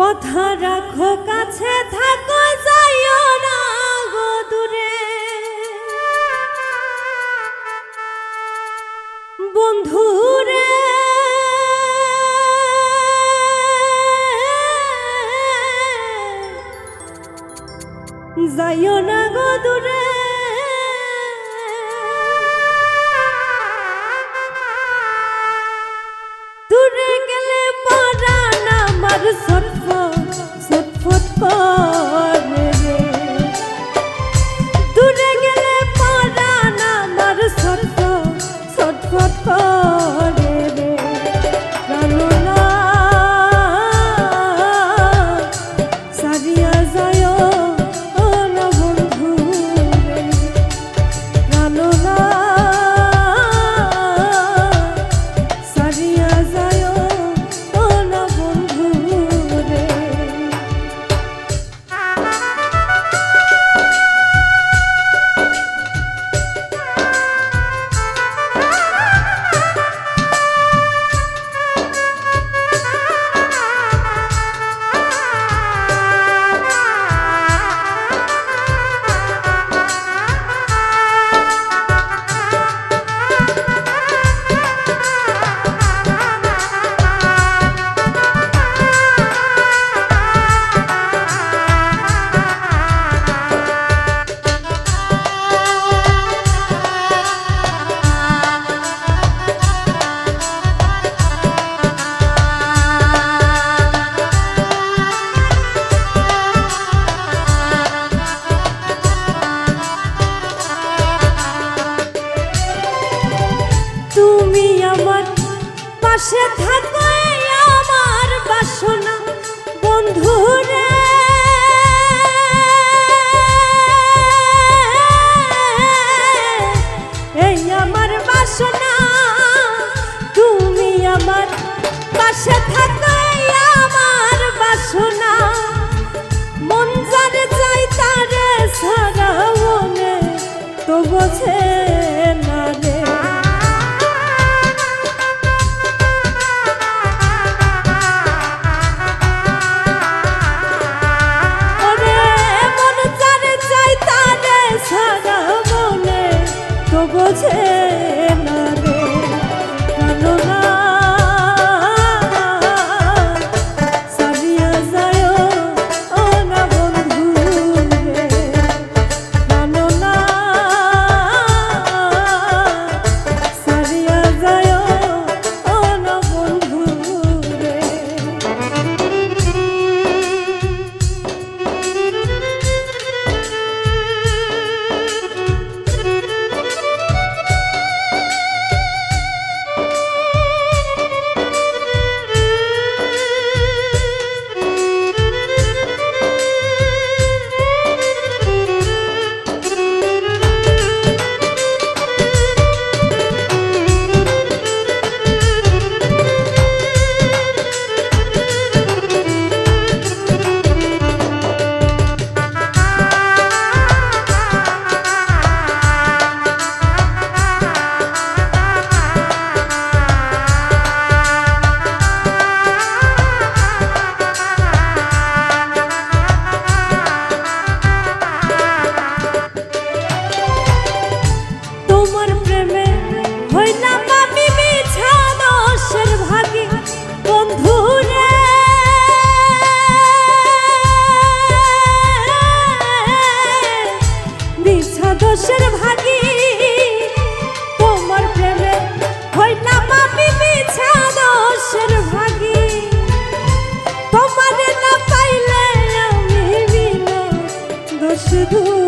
কথা রাখো, কাছে থাকো, যাইও না গো দূরে। বন্ধুরে যাইও না গো দূরে। দূরে গেলে পরান আমার Bye.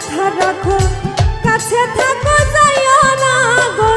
কথা রাখো কাছে থাকো যাইও না গো